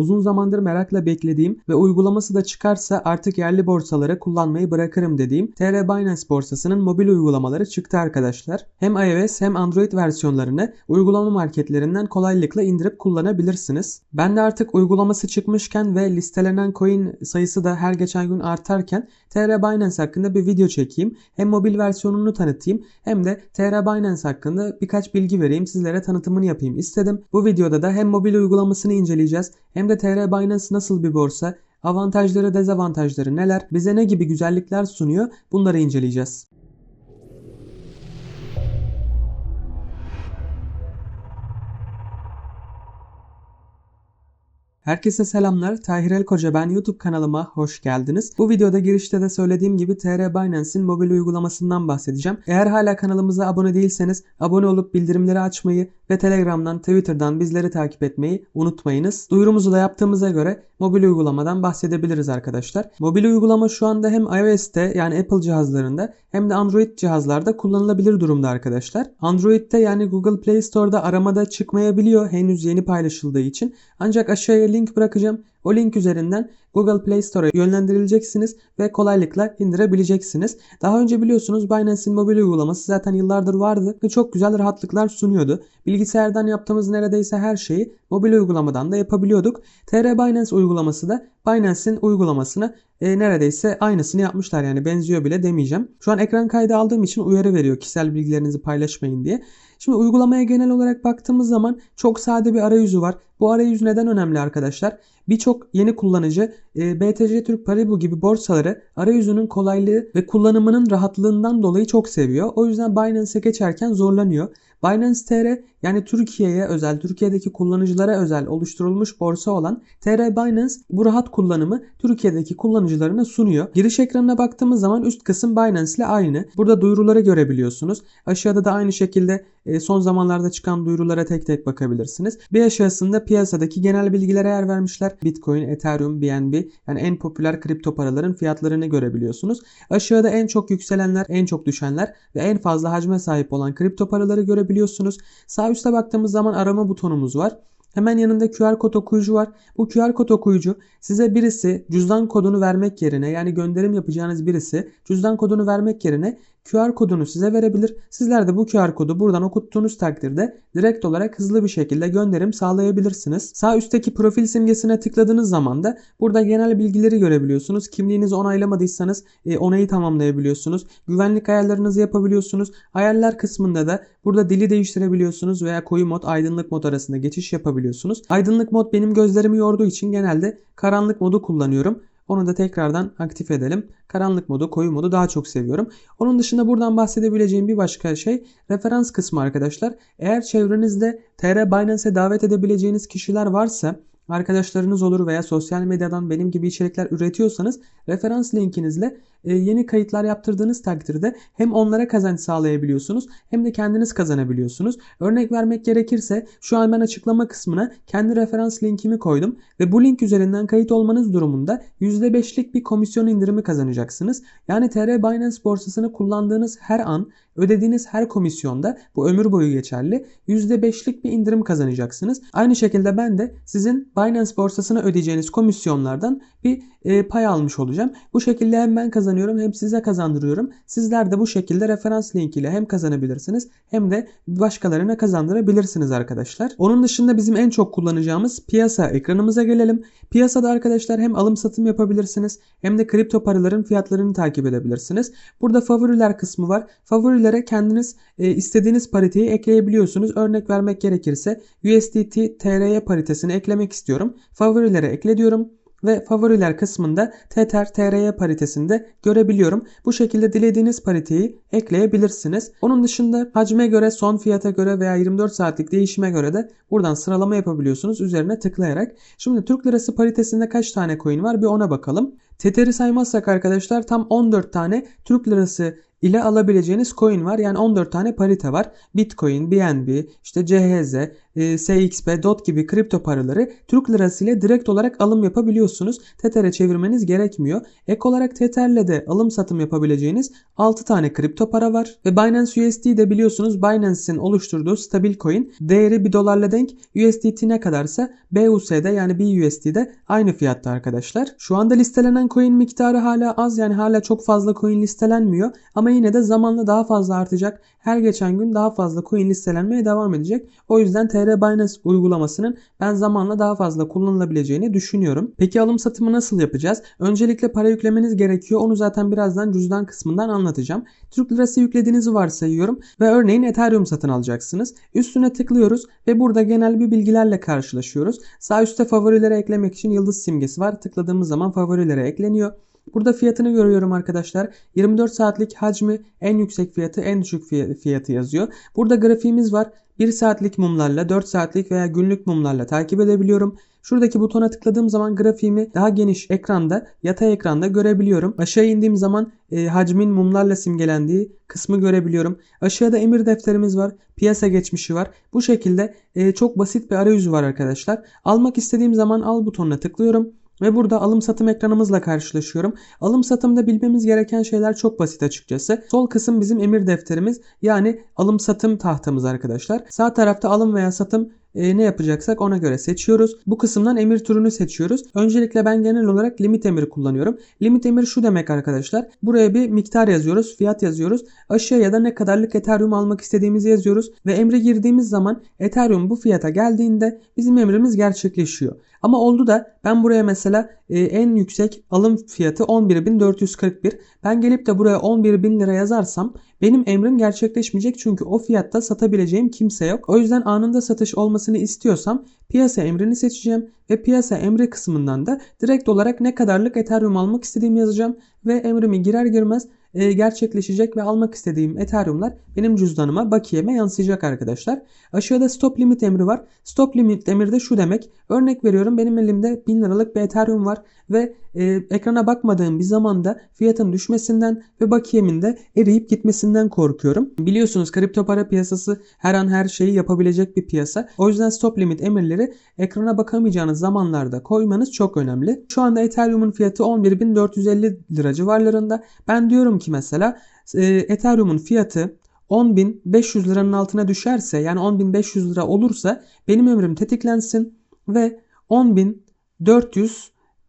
uzun zamandır merakla beklediğim ve uygulaması da çıkarsa artık yerli borsaları kullanmayı bırakırım dediğim TR Binance borsasının mobil uygulamaları çıktı arkadaşlar. Hem iOS hem Android versiyonlarını uygulama marketlerinden kolaylıkla indirip kullanabilirsiniz. Ben de artık uygulaması çıkmışken ve listelenen coin sayısı da her geçen gün artarken TR Binance hakkında bir video çekeyim. Hem mobil versiyonunu tanıtayım hem de TR Binance hakkında birkaç bilgi vereyim sizlere tanıtımını yapayım istedim. Bu videoda da hem mobil uygulamasını inceleyeceğiz hem de TR Binance nasıl bir borsa, avantajları dezavantajları neler, bize ne gibi güzellikler sunuyor bunları inceleyeceğiz. Herkese selamlar. Tahir El Koca ben YouTube kanalıma hoş geldiniz. Bu videoda girişte de söylediğim gibi TR Binance'in mobil uygulamasından bahsedeceğim. Eğer hala kanalımıza abone değilseniz abone olup bildirimleri açmayı ve Telegram'dan, Twitter'dan bizleri takip etmeyi unutmayınız. Duyurumuzu da yaptığımıza göre mobil uygulamadan bahsedebiliriz arkadaşlar. Mobil uygulama şu anda hem iOS'te yani Apple cihazlarında hem de Android cihazlarda kullanılabilir durumda arkadaşlar. Android'de yani Google Play Store'da aramada çıkmayabiliyor henüz yeni paylaşıldığı için. Ancak aşağıya link bırakacağım. O link üzerinden Google Play Store'a yönlendirileceksiniz ve kolaylıkla indirebileceksiniz. Daha önce biliyorsunuz Binance'in mobil uygulaması zaten yıllardır vardı ve çok güzel rahatlıklar sunuyordu. Bilgisayardan yaptığımız neredeyse her şeyi mobil uygulamadan da yapabiliyorduk. TR Binance uygulaması da Binance'in uygulamasını e, neredeyse aynısını yapmışlar yani benziyor bile demeyeceğim. Şu an ekran kaydı aldığım için uyarı veriyor kişisel bilgilerinizi paylaşmayın diye. Şimdi uygulamaya genel olarak baktığımız zaman çok sade bir arayüzü var. Bu arayüz neden önemli arkadaşlar? Birçok yeni kullanıcı e, BTC Türk Paribu gibi borsaları arayüzünün kolaylığı ve kullanımının rahatlığından dolayı çok seviyor. O yüzden Binance'e geçerken zorlanıyor. Binance TR yani Türkiye'ye özel, Türkiye'deki kullanıcılara özel oluşturulmuş borsa olan TR Binance bu rahat kullanımı Türkiye'deki kullanıcılarına sunuyor. Giriş ekranına baktığımız zaman üst kısım Binance ile aynı. Burada duyuruları görebiliyorsunuz. Aşağıda da aynı şekilde e, son zamanlarda çıkan duyurulara tek tek bakabilirsiniz. Bir aşağısında piyasadaki genel bilgilere yer vermişler. Bitcoin, Ethereum, BNB yani en popüler kripto paraların fiyatlarını görebiliyorsunuz. Aşağıda en çok yükselenler, en çok düşenler ve en fazla hacme sahip olan kripto paraları görebiliyorsunuz. Sağ üstte baktığımız zaman arama butonumuz var. Hemen yanında QR kod okuyucu var. Bu QR kod okuyucu size birisi cüzdan kodunu vermek yerine yani gönderim yapacağınız birisi cüzdan kodunu vermek yerine QR kodunu size verebilir. Sizler de bu QR kodu buradan okuttuğunuz takdirde direkt olarak hızlı bir şekilde gönderim sağlayabilirsiniz. Sağ üstteki profil simgesine tıkladığınız zaman da burada genel bilgileri görebiliyorsunuz. Kimliğinizi onaylamadıysanız e, onayı tamamlayabiliyorsunuz. Güvenlik ayarlarınızı yapabiliyorsunuz. Ayarlar kısmında da burada dili değiştirebiliyorsunuz veya koyu mod aydınlık mod arasında geçiş yapabiliyorsunuz. Aydınlık mod benim gözlerimi yorduğu için genelde karanlık modu kullanıyorum. Onu da tekrardan aktif edelim. Karanlık modu, koyu modu daha çok seviyorum. Onun dışında buradan bahsedebileceğim bir başka şey referans kısmı arkadaşlar. Eğer çevrenizde TR Binance'e davet edebileceğiniz kişiler varsa arkadaşlarınız olur veya sosyal medyadan benim gibi içerikler üretiyorsanız referans linkinizle e, yeni kayıtlar yaptırdığınız takdirde hem onlara kazanç sağlayabiliyorsunuz hem de kendiniz kazanabiliyorsunuz. Örnek vermek gerekirse şu an ben açıklama kısmına kendi referans linkimi koydum ve bu link üzerinden kayıt olmanız durumunda %5'lik bir komisyon indirimi kazanacaksınız. Yani TR Binance borsasını kullandığınız her an ödediğiniz her komisyonda bu ömür boyu geçerli %5'lik bir indirim kazanacaksınız. Aynı şekilde ben de sizin Binance borsasına ödeyeceğiniz komisyonlardan bir e, pay almış olacağım. Bu şekilde hem ben kazanıyorum hem size kazandırıyorum. Sizler de bu şekilde referans linkiyle hem kazanabilirsiniz hem de başkalarına kazandırabilirsiniz arkadaşlar. Onun dışında bizim en çok kullanacağımız piyasa ekranımıza gelelim. Piyasada arkadaşlar hem alım satım yapabilirsiniz hem de kripto paraların fiyatlarını takip edebilirsiniz. Burada favoriler kısmı var. Favorilere kendiniz e, istediğiniz pariteyi ekleyebiliyorsunuz. Örnek vermek gerekirse USDT TRY paritesini eklemek istiyorum. Favorilere ekle diyorum ve favoriler kısmında Tether TRY paritesinde görebiliyorum. Bu şekilde dilediğiniz pariteyi ekleyebilirsiniz. Onun dışında hacme göre, son fiyata göre veya 24 saatlik değişime göre de buradan sıralama yapabiliyorsunuz üzerine tıklayarak. Şimdi Türk Lirası paritesinde kaç tane coin var bir ona bakalım. Tether'i saymazsak arkadaşlar tam 14 tane Türk Lirası ile alabileceğiniz coin var. Yani 14 tane parite var. Bitcoin, BNB, işte CHZ, e, SXP, DOT gibi kripto paraları Türk lirası ile direkt olarak alım yapabiliyorsunuz. Tether'e çevirmeniz gerekmiyor. Ek olarak Tether'le de alım satım yapabileceğiniz 6 tane kripto para var. Ve Binance USD de biliyorsunuz Binance'in oluşturduğu stabil coin. Değeri 1 dolarla denk. USDT ne kadarsa BUS'de yani BUSD'de aynı fiyatta arkadaşlar. Şu anda listelenen coin miktarı hala az yani hala çok fazla coin listelenmiyor. Ama yine de zamanla daha fazla artacak. Her geçen gün daha fazla coin listelenmeye devam edecek. O yüzden TR Binance uygulamasının ben zamanla daha fazla kullanılabileceğini düşünüyorum. Peki alım satımı nasıl yapacağız? Öncelikle para yüklemeniz gerekiyor. Onu zaten birazdan cüzdan kısmından anlatacağım. Türk lirası yüklediğinizi varsayıyorum ve örneğin Ethereum satın alacaksınız. Üstüne tıklıyoruz ve burada genel bir bilgilerle karşılaşıyoruz. Sağ üstte favorilere eklemek için yıldız simgesi var. Tıkladığımız zaman favorilere ekleniyor. Burada fiyatını görüyorum arkadaşlar. 24 saatlik hacmi en yüksek fiyatı en düşük fiyatı yazıyor. Burada grafiğimiz var. 1 saatlik mumlarla 4 saatlik veya günlük mumlarla takip edebiliyorum. Şuradaki butona tıkladığım zaman grafiğimi daha geniş ekranda, yatay ekranda görebiliyorum. Aşağı indiğim zaman e, hacmin mumlarla simgelendiği kısmı görebiliyorum. Aşağıda emir defterimiz var, piyasa geçmişi var. Bu şekilde e, çok basit bir arayüzü var arkadaşlar. Almak istediğim zaman al butonuna tıklıyorum. Ve burada alım satım ekranımızla karşılaşıyorum. Alım satımda bilmemiz gereken şeyler çok basit açıkçası. Sol kısım bizim emir defterimiz yani alım satım tahtamız arkadaşlar. Sağ tarafta alım veya satım e, ne yapacaksak ona göre seçiyoruz. Bu kısımdan emir türünü seçiyoruz. Öncelikle ben genel olarak limit emiri kullanıyorum. Limit emir şu demek arkadaşlar. Buraya bir miktar yazıyoruz, fiyat yazıyoruz. Aşağıya da ne kadarlık Ethereum almak istediğimizi yazıyoruz ve emri girdiğimiz zaman Ethereum bu fiyata geldiğinde bizim emrimiz gerçekleşiyor. Ama oldu da ben buraya mesela e, en yüksek alım fiyatı 11.441. Ben gelip de buraya 11.000 lira yazarsam benim emrim gerçekleşmeyecek çünkü o fiyatta satabileceğim kimse yok. O yüzden anında satış olmasını istiyorsam piyasa emrini seçeceğim ve piyasa emri kısmından da direkt olarak ne kadarlık Ethereum almak istediğimi yazacağım ve emrimi girer girmez e, gerçekleşecek ve almak istediğim Ethereum'lar benim cüzdanıma, bakiyeme yansıyacak arkadaşlar. Aşağıda stop limit emri var. Stop limit emri de şu demek. Örnek veriyorum benim elimde 1000 liralık bir Ethereum var ve e, ekrana bakmadığım bir zamanda fiyatın düşmesinden ve bakiyemin de eriyip gitmesinden korkuyorum. Biliyorsunuz kripto para piyasası her an her şeyi yapabilecek bir piyasa. O yüzden stop limit emirleri ekrana bakamayacağınız zamanlarda koymanız çok önemli. Şu anda Ethereum'un fiyatı 11.450 lira civarlarında. Ben diyorum ki mesela e, Ethereum'un fiyatı 10.500 liranın altına düşerse yani 10.500 lira olursa benim emrim tetiklensin ve 10.470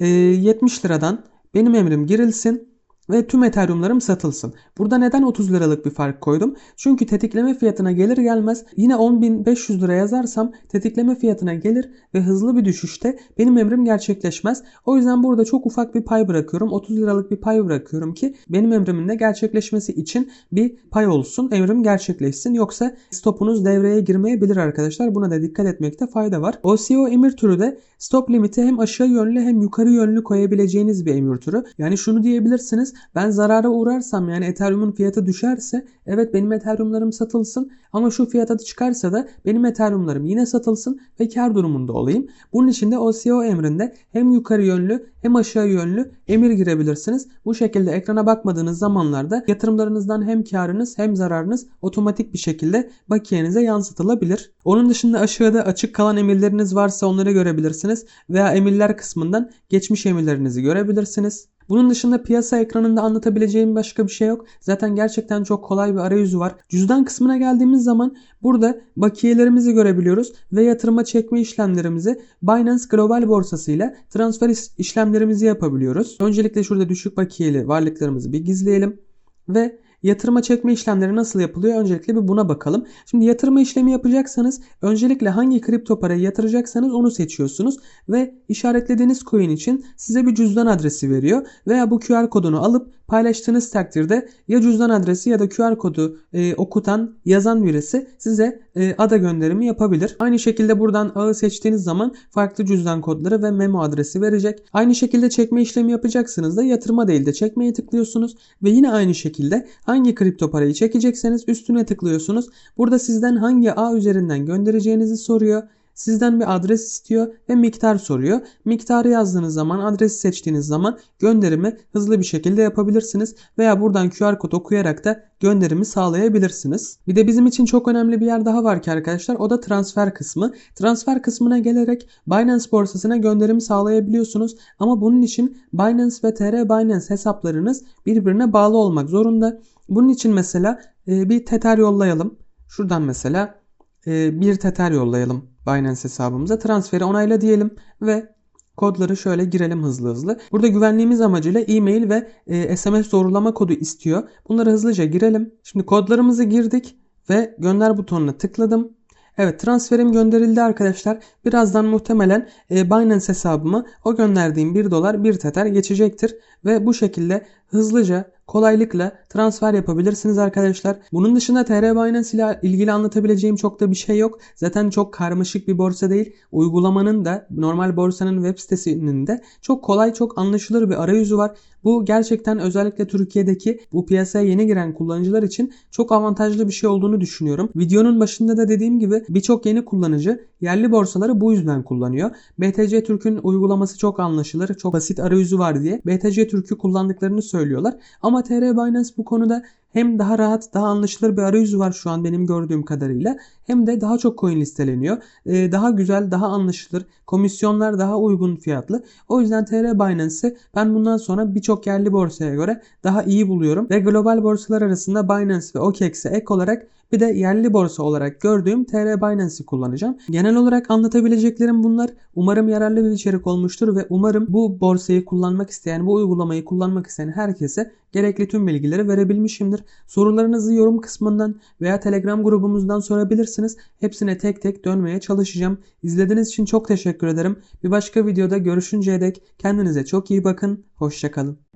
e, liradan benim emrim girilsin ve tüm Ethereum'larım satılsın. Burada neden 30 liralık bir fark koydum? Çünkü tetikleme fiyatına gelir gelmez yine 10.500 lira yazarsam tetikleme fiyatına gelir ve hızlı bir düşüşte benim emrim gerçekleşmez. O yüzden burada çok ufak bir pay bırakıyorum. 30 liralık bir pay bırakıyorum ki benim emrimin de gerçekleşmesi için bir pay olsun. Emrim gerçekleşsin. Yoksa stopunuz devreye girmeyebilir arkadaşlar. Buna da dikkat etmekte fayda var. OCO emir türü de stop limiti hem aşağı yönlü hem yukarı yönlü koyabileceğiniz bir emir türü. Yani şunu diyebilirsiniz. Ben zarara uğrarsam yani Ethereum'un fiyatı düşerse evet benim Ethereum'larım satılsın ama şu fiyata çıkarsa da benim Ethereum'larım yine satılsın ve kar durumunda olayım. Bunun için de OCO emrinde hem yukarı yönlü hem aşağı yönlü emir girebilirsiniz. Bu şekilde ekrana bakmadığınız zamanlarda yatırımlarınızdan hem karınız hem zararınız otomatik bir şekilde bakiyenize yansıtılabilir. Onun dışında aşağıda açık kalan emirleriniz varsa onları görebilirsiniz veya emirler kısmından geçmiş emirlerinizi görebilirsiniz. Bunun dışında piyasa ekranında anlatabileceğim başka bir şey yok. Zaten gerçekten çok kolay bir arayüzü var. Cüzdan kısmına geldiğimiz zaman burada bakiyelerimizi görebiliyoruz ve yatırıma çekme işlemlerimizi Binance Global borsası ile transfer işlemlerimizi yapabiliyoruz. Öncelikle şurada düşük bakiyeli varlıklarımızı bir gizleyelim ve Yatırıma çekme işlemleri nasıl yapılıyor? Öncelikle bir buna bakalım. Şimdi yatırma işlemi yapacaksanız öncelikle hangi kripto parayı yatıracaksanız onu seçiyorsunuz ve işaretlediğiniz coin için size bir cüzdan adresi veriyor veya bu QR kodunu alıp paylaştığınız takdirde ya cüzdan adresi ya da QR kodu e, okutan yazan birisi size e, ada gönderimi yapabilir. Aynı şekilde buradan ağı seçtiğiniz zaman farklı cüzdan kodları ve memo adresi verecek. Aynı şekilde çekme işlemi yapacaksınız da yatırma değil de çekmeye tıklıyorsunuz ve yine aynı şekilde hangi kripto parayı çekecekseniz üstüne tıklıyorsunuz. Burada sizden hangi ağ üzerinden göndereceğinizi soruyor. Sizden bir adres istiyor ve miktar soruyor. Miktarı yazdığınız zaman, adresi seçtiğiniz zaman gönderimi hızlı bir şekilde yapabilirsiniz. Veya buradan QR kod okuyarak da gönderimi sağlayabilirsiniz. Bir de bizim için çok önemli bir yer daha var ki arkadaşlar o da transfer kısmı. Transfer kısmına gelerek Binance borsasına gönderim sağlayabiliyorsunuz. Ama bunun için Binance ve TR Binance hesaplarınız birbirine bağlı olmak zorunda. Bunun için mesela e, bir Tether yollayalım. Şuradan mesela e, bir Tether yollayalım Binance hesabımıza. Transferi onayla diyelim ve kodları şöyle girelim hızlı hızlı. Burada güvenliğimiz amacıyla e-mail ve e, SMS doğrulama kodu istiyor. Bunları hızlıca girelim. Şimdi kodlarımızı girdik ve gönder butonuna tıkladım. Evet transferim gönderildi arkadaşlar. Birazdan muhtemelen e, Binance hesabıma o gönderdiğim 1 dolar 1 tether geçecektir. Ve bu şekilde hızlıca kolaylıkla transfer yapabilirsiniz arkadaşlar. Bunun dışında TR Binance ile ilgili anlatabileceğim çok da bir şey yok. Zaten çok karmaşık bir borsa değil. Uygulamanın da normal borsanın web sitesinin de çok kolay çok anlaşılır bir arayüzü var. Bu gerçekten özellikle Türkiye'deki bu piyasaya yeni giren kullanıcılar için çok avantajlı bir şey olduğunu düşünüyorum. Videonun başında da dediğim gibi birçok yeni kullanıcı yerli borsaları bu yüzden kullanıyor. BTC Türk'ün uygulaması çok anlaşılır, çok basit arayüzü var diye BTC Türk'ü kullandıklarını söylüyorlar. Ama TR Binance bu konuda hem daha rahat, daha anlaşılır bir arayüzü var şu an benim gördüğüm kadarıyla. Hem de daha çok coin listeleniyor. Ee, daha güzel, daha anlaşılır. Komisyonlar daha uygun fiyatlı. O yüzden TR Binance'ı ben bundan sonra birçok yerli borsaya göre daha iyi buluyorum. Ve global borsalar arasında Binance ve OKEX'e ek olarak bir de yerli borsa olarak gördüğüm TR Binance'i kullanacağım. Genel olarak anlatabileceklerim bunlar. Umarım yararlı bir içerik olmuştur ve umarım bu borsayı kullanmak isteyen, bu uygulamayı kullanmak isteyen herkese gerekli tüm bilgileri verebilmişimdir. Sorularınızı yorum kısmından veya Telegram grubumuzdan sorabilirsiniz. Hepsine tek tek dönmeye çalışacağım. İzlediğiniz için çok teşekkür ederim. Bir başka videoda görüşünceye dek kendinize çok iyi bakın. Hoşçakalın.